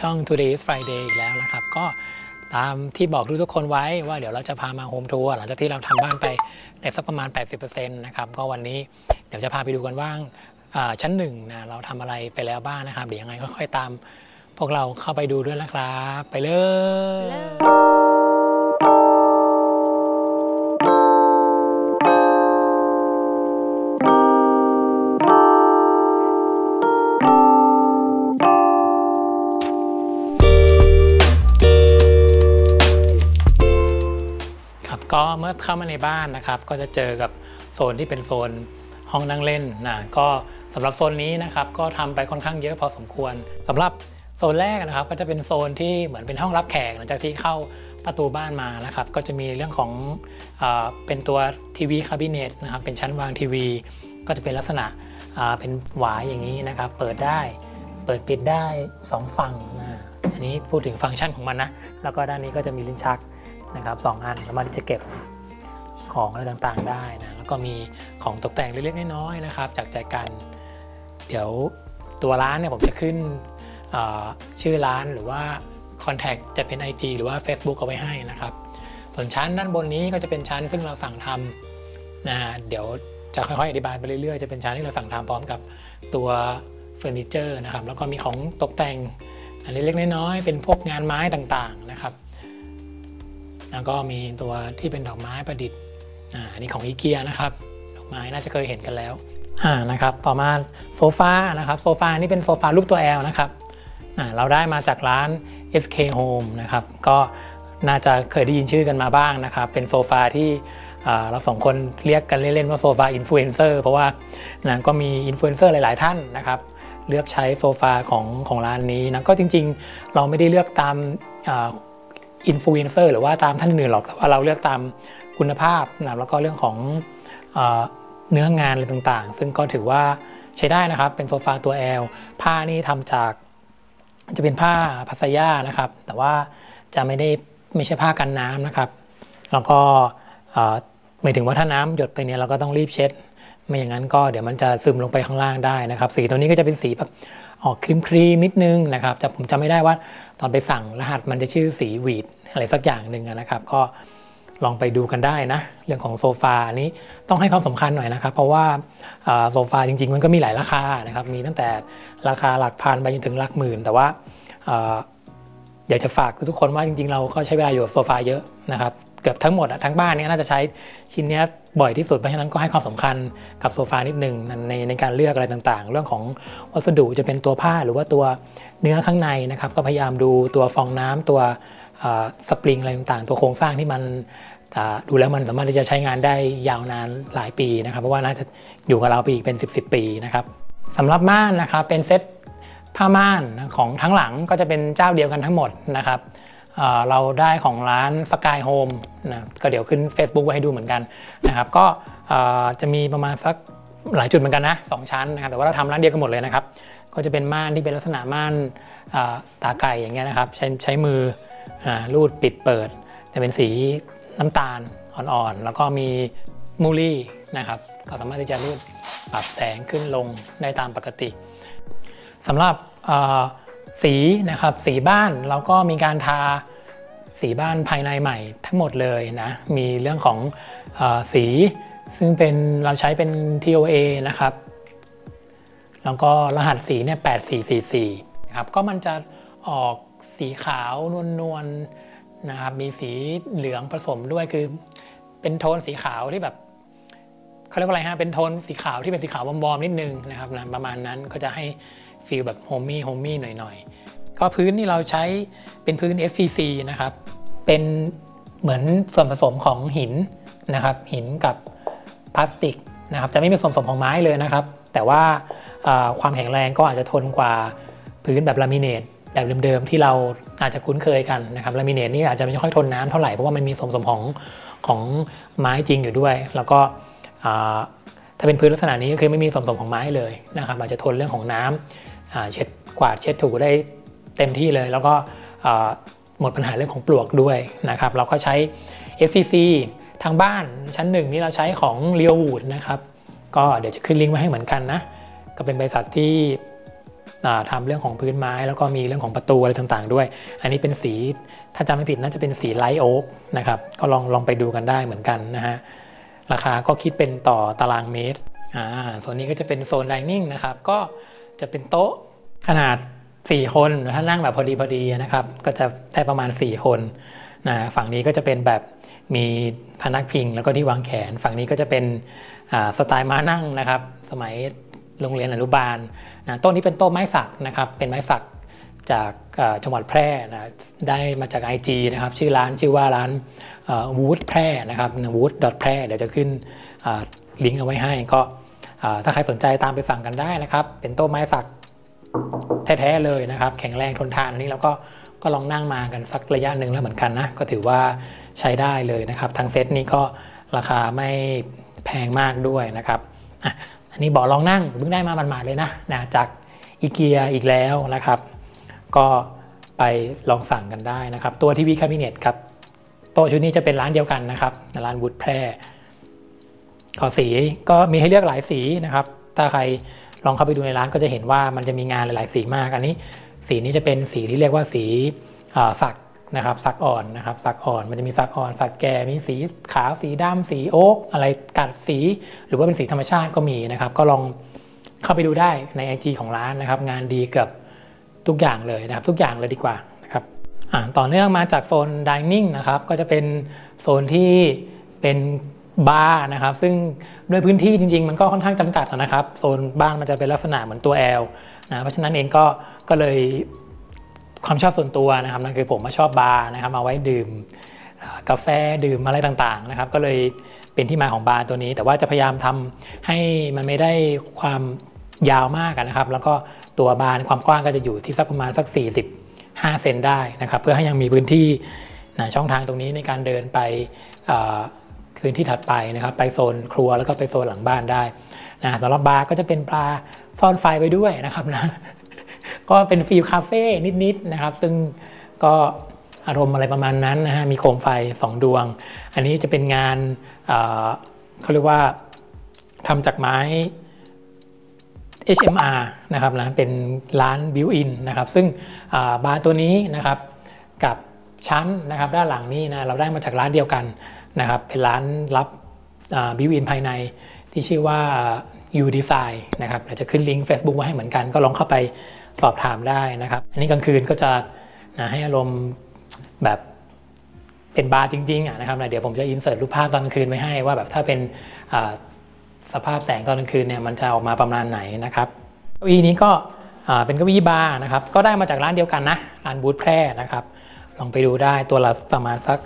ช่อง Today is Friday อีกแล้วนะครับ ก็ตามที่บอกทุกๆคนไว้ว่าเดี๋ยวเราจะพามาโฮมทัวร์หลังจากที่เราทำบ้านไปในสักประมาณ 80%นะครับ ก็วันนี้เดี๋ยวจะพาไปดูกันว่างชั้นหนึ่งนะเราทำอะไรไปแล้วบ้างนะครับ เดี๋ยวยังไงค่อยๆตาม พวกเราเข้าไปดูด้วยนะครับ ไปเลย เมื่อเข้ามาในบ้านนะครับ ก็จะเจอกับโซนที่เป็นโซนห้องนั่งเล่นนะก็สำหรับโซนนี้นะครับก็ทำไปค่อนข้างเยอะพอสมควรสำหรับโซนแรกนะครับก็จะเป็นโซนที่เหมือนเป็นห้องรับแขกหลังจากที่เข้าประตูบ้านมานะครับ ก็จะมีเรื่องของเอเป็นตัวทีวีคาบิเนตนะครับเป็นชั้นวางทีวี ก็จะเป็นลักษณะเป็นหวายอย่างนี้นะครับ เปิดได้เปิดปิดได้ 2 ฝั่งนะอันนี้พูดถึงฟังก์ชันของมันนะ แล้วก็ด้านนี้ก็จะมีลิ้นชัก นะครับสองอันสามารถที่จะเก็บของอะไรต่างๆได้นะแล้วก็มีของตกแต่งเล็กๆน้อยๆนะครับจากใจกัน เดี๋ยวตัวร้านเนี่ยผมจะขึ้นชื่อร้านหรือว่า Contact จะเป็น IG หรือว่า Facebook เอาไว้ให้นะครับ ส่วนชั้นด้านบนนี้ก็จะเป็นชั้นซึ่งเราสั่งทำนะฮะเดี๋ยวจะค่อยๆอธิบายไปเรื่อยๆ จะเป็นชั้นที่เราสั่งทำพร้อมกับตัวเฟอร์นิเจอร์นะครับ แล้วก็มีของตกแต่งอันเล็กๆน้อยๆเป็นพวกงานไม้ต่างๆนะครับ แล้วก็มีตัวที่เป็นดอกไม้ประดิษฐ์อ่าอันนี้ของอีเกียนะครับ ดอกไม้น่าจะเคยเห็นกันแล้วอ่านะครับ ต่อมาโซฟานะครับ โซฟานี่เป็นโซฟารูปตัว L นะครับอ่าเราได้มาจากร้าน SK Home นะครับ ก็น่าจะเคยได้ยินชื่อกันมาบ้างนะครับ เป็นโซฟาที่เราสองคนเรียกกันเล่นๆว่าโซฟาอินฟลูเอนเซอร์เพราะว่านะก็มีอินฟลูเอนเซอร์หลาย ๆ ท่านนะครับ เลือกใช้โซฟาของของร้านนี้นะก็จริง ๆ เราไม่ได้เลือกตาม อินฟลูเอนเซอร์หรือว่าตามท่านอื่นหรอกแต่ว่าเราเลือกตามคุณภาพนะแล้วก็เรื่องของเนื้องานอะไรต่างๆ ซึ่งก็ถือว่าใช้ได้นะครับ เป็นโซฟาตัว L ผ้านี่ทำจากจะเป็นผ้าพัสยานะครับ แต่ว่าจะไม่ได้ไม่ใช่ผ้ากันน้ำนะครับ แล้วก็หมายถึงว่าถ้าน้ำหยดไปเนี่ยเราก็ต้องรีบเช็ด ไม่อย่างนั้นก็เดี๋ยวมันจะซึมลงไปข้างล่างได้นะครับ สีตัวนี้ก็จะเป็นสีแบบ ออกครีมครีมนิดนึงนะครับจะผมจำไม่ได้ว่าตอนไปสั่งรหัสมันจะชื่อสีวีดอะไรสักอย่างหนึ่งนะครับ ก็ลองไปดูกันได้นะ เรื่องของโซฟาอันนี้ต้องให้ความสำคัญหน่อยนะครับ เพราะว่าโซฟาจริง ๆ มันก็มีหลายราคานะครับ มีตั้งแต่ราคาหลักพันไปจนถึงหลักหมื่น แต่ว่าอยากจะฝากทุกคนว่าจริง ๆ เราก็ใช้เวลาอยู่กับโซฟาเยอะนะครับ เกือบทั้งหมดทั้งบ้านนี้น่าจะใช้ชิ้นนี้ บ่อยที่สุดเพราะฉะนั้นก็ให้ความสำคัญกับโซฟานิดหนึ่งในในการเลือกอะไรต่างๆ เรื่องของวัสดุจะเป็นตัวผ้าหรือว่าตัวเนื้อข้างในนะครับ ก็พยายามดูตัวฟองน้ำตัวสปริงอะไรต่างๆ ตัวโครงสร้างที่มันดูแล้วมันสามารถที่จะใช้งานได้ยาวนานหลายปีนะครับ เพราะว่าน่าจะอยู่กับเราไปอีกเป็น 10 10ปีนะครับสำหรับม่านนะครับเป็นเซตผ้าม่านของทั้งหลังก็จะเป็นเจ้าเดียวกันทั้งหมดนะครับ เราได้ของร้าน Sky Home นะก็เดี๋ยวขึ้น Facebook ไว้ให้ดูเหมือนกันนะครับก็จะมีประมาณสักหลายจุดเหมือนกันนะสองชั้นนะครับแต่ว่าเราทำร้านเดียวกันหมดเลยนะครับ ก็จะเป็นม่านที่เป็นลักษณะม่านตาไก่อย่างเงี้ยนะครับ ใช้ใช้มือรูดปิดเปิด จะเป็นสีน้ำตาลอ่อนๆ แล้วก็มีมูลี่นะครับก็สามารถที่จะรูดปรับแสงขึ้นลงได้ตามปกติสำหรับ สีนะครับ สีบ้านเราก็มีการทาสีบ้านภายในใหม่ทั้งหมดเลยนะ มีเรื่องของอสีซึ่งเป็นเราใช้เป็น TOA นะครับ แล้วก็รหัสสีเนี่ย8444นะครับ ก็มันจะออกสีขาวนวลๆนะครับ มีสีเหลืองผสมด้วยคือ เป็นโทนสีขาวที่แบบเขาเรียกว่าอะไรฮะ เป็นโทนสีขาวที่เป็นสีขาวบอมๆนิดนึงนะครับนะประมาณนั้นก็จะให้ ฟีลแบบโฮมมี่โฮมมี่หน่อยๆ ก็พื้นนี่เราใช้เป็นพื้น SPC นะครับ เป็นเหมือนส่วนผสมของหินนะครับหินกับพลาสติกนะครับจะไม่มีส่วนผสมของไม้เลยนะครับ แต่ว่าความแข็งแรงก็อาจจะทนกว่าพื้นแบบลามิเนตแบบเดิมๆที่เราอาจจะคุ้นเคยกันนะครับลามิเนตนี่อาจจะไม่ค่อยทนน้ำเท่าไหร่เพราะว่ามันมีส่วนผสมของของไม้จริงอยู่ด้วย แล้วก็ถ้าเป็นพื้นลักษณะนี้ก็คือไม่มีส่วนผสมของไม้เลยนะครับอาจจะทนเรื่องของน้ำอ่า เช็ดกวาดเช็ดถูได้เต็มที่เลย แล้วก็หมดปัญหาเรื่องของปลวกด้วยนะครับ เราก็ใช้ FPC ทางบ้านชั้นหนึ่งนี่เราใช้ของ r e a l w o o d นะครับ ก็เดี๋ยวจะขึ้นลิงก์ไว้ให้เหมือนกันนะ ก็เป็นบริษัทที่ทำเรื่องของพื้นไม้ แล้วก็มีเรื่องของประตูอะไรต่างๆ ด้วย อันนี้เป็นสีถ้าจำไม่ผิดน่าจะเป็นสีไลท์โอ๊กนะครับ ก็ลองลองไปดูกันได้เหมือนกันนะฮะ ราคาก็คิดเป็นต่อตารางเมตร อ่าโซนนี้ก็จะเป็นโซนดิเนิ่งนะครับ ก็ จะเป็นโต๊ะขนาด 4 คนถ้านั่งแบบพอดีพอดีนะครับ ก็จะได้ประมาณ 4 คนนะฝั่งนี้ก็จะเป็นแบบมีพนักพิงแล้วก็ที่วางแขน ฝั่งนี้ก็จะเป็นสไตล์ม้านั่งนะครับ สมัยโรงเรียนอนุบาลนะโต๊ะนี้เป็นโต๊ะไม้สักนะครับ เป็นไม้สักจากจังหวัดแพร่นะได้มาจาก IG นะครับ ชื่อร้านชื่อว่าร้านวูดแพร่นะครับวูดแพร่เดี๋ยวจะขึ้นลิงก์เอาไว้ให้ก็ ถ้าใครสนใจตามไปสั่งกันได้นะครับ เป็นโต๊ะไม้สักแท้ๆเลยนะครับ แข็งแรงทนทานอันนี้เราก็ก็ลองนั่งมากันสักระยะหนึ่งแล้วเหมือนกันนะ ก็ถือว่าใช้ได้เลยนะครับ ทางเซตนี้ก็ราคาไม่แพงมากด้วยนะครับอะอันนี้เบอกลองนั่งเพิ่งได้มาหมาดๆเลยนะนะจากอีเกียอีกแล้วนะครับ ก็ไปลองสั่งกันได้นะครับ ตัวทีวีคาบิเนตครับโต๊ะชุดนี้จะเป็นร้านเดียวกันนะครับร้านวุฒแพร่ ก็สีก็มีให้เลือกหลายสีนะครับ ถ้าใครลองเข้าไปดูในร้านก็จะเห็นว่ามันจะมีงานหลาย ๆ สีมาก อันนี้ สีนี้จะเป็นสีที่เรียกว่าสีสักนะครับสักอ่อนนะครับสักอ่อนมันจะมีสักอ่อน สักแก่มีสีขาวสีดำสีโอ๊กอะไรกัดสี หรือว่าเป็นสีธรรมชาติก็มีนะครับ ก็ลองเข้าไปดูได้ใน IG ของร้านนะครับ งานดีเกือบทุกอย่างเลยนะครับ ทุกอย่างเลยดีกว่านะครับต่อเนื่องมาจากโซนดิเนิ่งนะครับก็จะเป็นโซนที่เป็น บาร์นะครับซึ่งด้วยพื้นที่จริง ๆ มันก็ค่อนข้างจำกัดนะครับโซนบ้านมันจะเป็นลักษณะเหมือนตัว L นะเพราะฉะนั้นเองก็ก็เลยความชอบส่วนตัวนะครับนั่นคือผมมาชอบบาร์นะครับมาไว้ดื่มกาแฟดื่มอะไรต่างๆนะครับ ก็เลยเป็นที่มาของบาร์ตัวนี้ แต่ว่าจะพยายามทำให้มันไม่ได้ความยาวมากนะครับ แล้วก็ตัวบาร์ความกว้างก็จะอยู่ที่สักประมาณสัก 45 เซนได้นะครับ เพื่อให้ยังมีพื้นที่นะช่องทางตรงนี้ในการเดินไป พื้นที่ถัดไปนะครับไปโซนครัวแล้วก็ไปโซนหลังบ้านได้นะสำหรับบาร์ก็จะเป็นปลาซ่อนไฟไว้ด้วยนะครับนะก็เป็นฟิลคาเฟ่นิดๆนะครับ ซึ่งก็อารมณ์อะไรประมาณนั้นนะฮะมีโคมไฟ 2 ดวง อันนี้จะเป็นงานเอ่อเขาเรียกว่าทำจากไม้ HMR นะครับนะเป็นร้านบิวอินนะครับ ซึ่งาบาร์ตัวนี้นะครับกับชั้นนะครับด้านหลังนี้นะเราได้มาจากร้านเดียวกัน นะครับเป็นร้านรับบิวอินภายในที่ชื่อว่า U Design นะครับเดี๋ยวจะขึ้นลิงก์ Facebook ไว้ให้เหมือนกัน ก็ลองเข้าไปสอบถามได้นะครับ อันนี้กลางคืนก็จะนะให้อารมณ์แบบเป็นบาร์จริงๆอะนะครับนะเดี๋ยวผมจะอินเสิร์ตรูปภาพตอนกลางคืนไว้ให้ว่าแบบถ้าเป็นสภาพแสงตอนกลางคืนเนี่ยมันจะออกมาประมาณไหนนะครับเก้าอี้นี้ก็เป็นเก้าอี้บาร์นะครับก็ได้มาจากร้านเดียวกันนะร้านบูธแพร่นะครับ ลองไปดูได้ตัวละประมาณสัก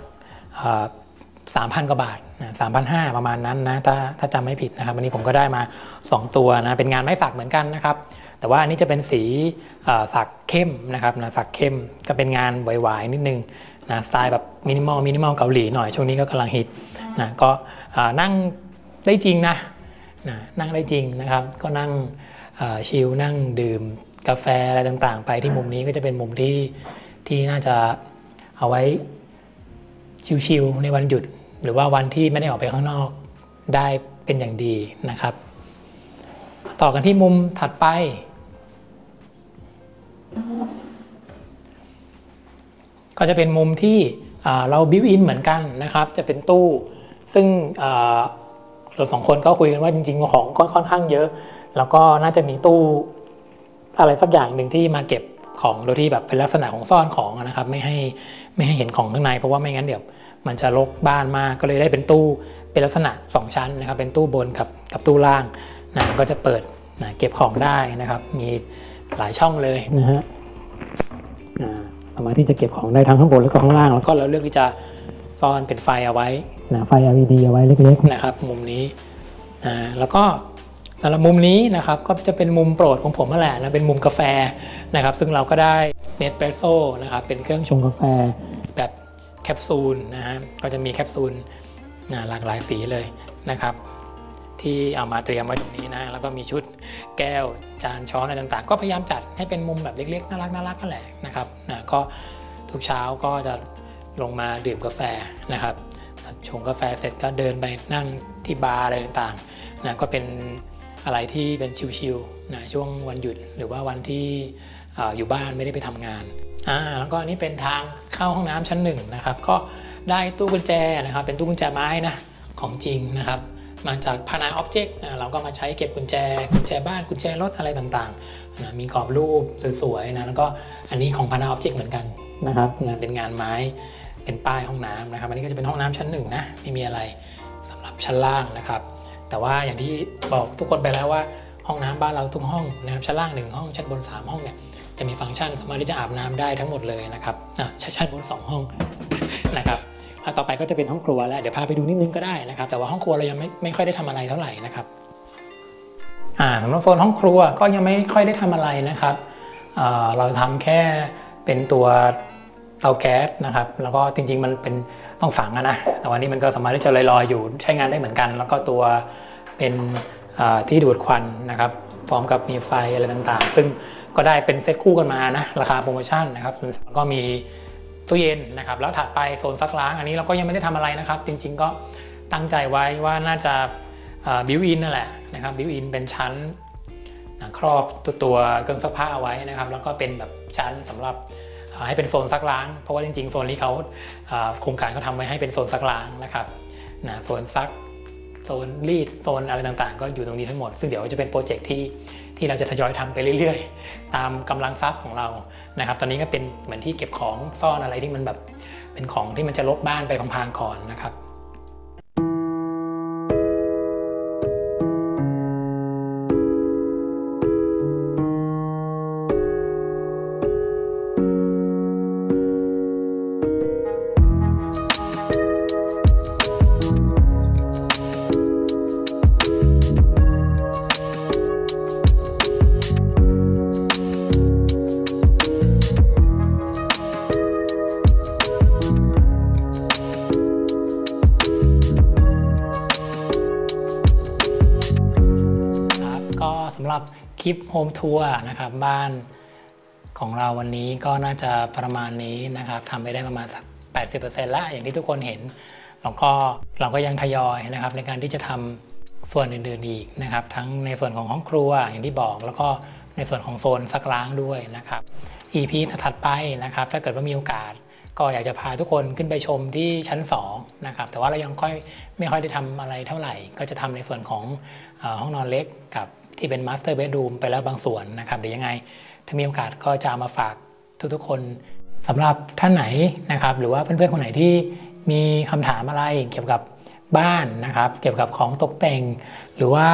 สามพันกว่าบาทสามพันห้าประมาณนั้นนะถ้าถ้าจำไม่ผิดนะครับวันนี้ผมก็ได้มา 2 ตัวนะเป็นงานไม้สักเหมือนกันนะครับ แต่ว่าอันนี้จะเป็นสีอ่าสักเข้มนะครับนะสักเข้มก็เป็นงานไหวๆนิดนึงนะสไตล์แบบมินิมอลมินิมอลเกาหลีหน่อยช่วงนี้ก็กำลังฮิตนะก็อ่านั่งได้จริงนะนะนั่งได้จริงนะครับ ก็นั่งเอ่อชิลนั่งดื่มกาแฟอะไรต่างๆ ไปที่มุมนี้ก็จะเป็นมุมที่ที่น่าจะเอาไว้ชิลๆในวันหยุด หรือว่าวันที่ไม่ได้ออกไปข้างนอกได้เป็นอย่างดีนะครับ ต่อกันที่มุมถัดไป ก็จะเป็นมุมที่เราบิวอินเหมือนกันนะครับ จะเป็นตู้ ซึ่งเราสองคนก็คุยกันว่าจริงๆของก็ค่อนข้างเยอะ แล้วก็น่าจะมีตู้อะไรสักอย่างหนึ่งที่มาเก็บของโดยที่แบบเป็นลักษณะของซ่อนของนะครับ ไม่ให้ ไม่ให้เห็นของข้างในเพราะว่าไม่งั้นเดี๋ยวมันจะรกบ้านมากก็เลยได้เป็นตู้เป็นลักษณะ 2 ชั้นนะครับ เป็นตู้บนกับกับตู้ล่างนะก็จะเปิดนะเก็บของได้นะครับ มีหลายช่องเลยนะฮะอ่าสามารถที่จะเก็บของได้ทั้งข้างบนแล้วก็ข้างล่าง แล้วก็เราเลือกที่จะซ่อนเป็นไฟเอาไว้นะไฟ LED เอาไว้เล็กๆนะครับ มุมนี้นะแล้วก็ สำหรับมุมนี้นะครับก็จะเป็นมุมโปรดของผมนั่นแหละนะเป็นมุมกาแฟนะครับ ซึ่งเราก็ได้เนสเปรสโซ่นะครับเป็นเครื่องชงกาแฟแบบแคปซูลนะฮะก็จะมีแคปซูลนะหลากหลายสีเลยนะครับ ที่เอามาเตรียมไว้ตรงนี้นะแล้วก็มีชุดแก้วจานช้อนอะไรต่างๆ ก็พยายามจัดให้เป็นมุมแบบเล็กๆน่ารักน่ารักกันแหละนะครับนะก็ทุกเช้าก็จะลงมาดื่มกาแฟนะครับชงกาแฟเสร็จก็เดินไปนั่งที่บาร์อะไรต่างๆนะก็เป็น อะไรที่เป็นชิลๆนะช่วงวันหยุดหรือว่าวันที่ออยู่บ้านไม่ได้ไปทำงานอ่าแล้วก็อันนี้เป็นทางเข้าห้องน้ำชั้นหนึ่งนะครับ ก็ได้ตู้กุญแจนะครับ เป็นตู้กุญแจไม้นะของจริงนะครับ มาจากพานาอ็อบเจกต์นะเราก็มาใช้เก็บกุญแจกุญแจบ้านกุญแจรถอะไรต่างๆนะมีกรอบรูปสวยๆนะแล้วก็อันนี้ของพานาอ็อบเจกต์เหมือนกันนะครับนะเป็นงานไม้เป็นป้ายห้องน้ำนะครับ อันนี้ก็จะเป็นห้องน้ำชั้นหนึ่งนะไม่มีอะไรสำหรับชั้นล่างนะครับ แต่ว่าอย่างที่บอกทุกคนไปแล้วว่าห้องน้ำบ้านเราทุกห้องนะครับชั้นล่างหนึ่งห้องชั้นบนสามห้องเนี่ยจะมีฟังก์ชันสามารถที่จะอาบน้ำได้ทั้งหมดเลยนะครับอะชั้นชั้นบนสองห้องนะครับต่อไปก็จะเป็นห้องครัวแล้วเดี๋ยวพาไปดูนิดนึงก็ได้นะครับ แต่ว่าห้องครัวเรายังไม่ไม่ค่อยได้ทำอะไรเท่าไหร่นะครับอ่าสำหรับโซนห้องครัวก็ยังไม่ค่อยได้ทำอะไรนะครับเราทำแค่เป็นตัว เตาแก๊สนะครับ แล้วก็จริงๆมันเป็นต้องฝังอะนะ แต่วันนี้มันก็สามารถที่จะลอยๆอยู่ใช้งานได้เหมือนกัน แล้วก็ตัวเป็นที่ดูดควันนะครับพร้อมกับมีไฟอะไรต่างๆ ซึ่งก็ได้เป็นเซตคู่กันมานะราคาโปรโมชั่นนะครับแล้วก็มีตู้เย็นนะครับ แล้วถัดไปโซนซักล้าง อันนี้เราก็ยังไม่ได้ทำอะไรนะครับ จริง ๆ ก็ตั้งใจไว้ว่าน่าจะบิวอินนั่นแหละนะครับบิวอินเป็นชั้นนะครอบตัวตัวเครื่องซักผ้าเอาไว้นะครับ แล้วก็เป็นแบบชั้นสำหรับ ให้เป็นโซนซักล้าง เพราะว่าจริงๆ โซนนี้เขาโครงการเขาทำไว้ให้เป็นโซนซักล้างนะครับนะโซนซักโซนรีดโซนอะไรต่างๆ ก็อยู่ตรงนี้ทั้งหมด ซึ่งเดี๋ยวจะเป็นโปรเจกต์ที่ที่เราจะทยอยทำไปเรื่อยๆ ตามกำลังทรัพย์ของเรานะครับ ตอนนี้ก็เป็นเหมือนที่เก็บของซ่อนอะไรที่มันแบบเป็นของที่มันจะลบบ้านไปพังๆก่อนนะครับ คลิปโฮมทัวร์นะครับบ้านของเราวันนี้ก็น่าจะประมาณนี้นะครับทำไปได้ประมาณสัก 80%ล้วอย่างที่ทุกคนเห็น แล้วก็เราก็ยังทยอยนะครับในการที่จะทำส่วนอื่นๆอีกนะครับ ทั้งในส่วนของห้องครัวอย่างที่บอก แล้วก็ในส่วนของโซนซักล้างด้วยนะครับ EP ถัดไปนะครับ ถ้าเกิดว่ามีโอกาสก็อยากจะพาทุกคนขึ้นไปชมที่ชั้น2นะครับแต่ว่าเรายังค่อยไม่ค่อยได้ทำอะไรเท่าไหร่ ก็จะทำในส่วนของห้องนอนเล็กกับ ที่เป็นมาสเตอร์เบดรูมไปแล้วบางส่วนนะครับเดี๋ยวยังไง ถ้ามีโอกาสก็จะมาฝากทุกๆคนสำหรับท่านไหนนะครับ หรือว่าเพื่อนๆคนไหนที่มีคำถามอะไรเกี่ยวกับบ้านนะครับ เกี่ยวกับของตกแต่ง หรือว่า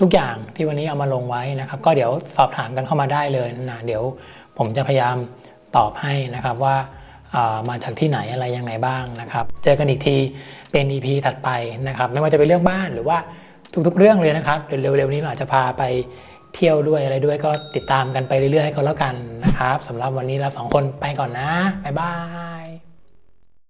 ทุกอย่างที่วันนี้เอามาลงไว้นะครับ ก็เดี๋ยวสอบถามกันเข้ามาได้เลยนะเดี๋ยวผมจะพยายามตอบให้นะครับว่าอ่ามาจากที่ไหนอะไรยังไงบ้างนะครับ เจอกันอีกทีเป็น EP ถัดไปนะครับ ไม่ว่าจะเป็นเรื่องบ้านหรือว่า ทุกๆเรื่องเลยนะครับเร็วๆนี้เราอาจจะพาไปเที่ยวด้วยอะไรด้วยก็ติดตามกันไปเรื่อยๆให้เขาแล้วกันนะครับสำหรับวันนี้เราสองคนไปก่อนนะบ๊ายบาย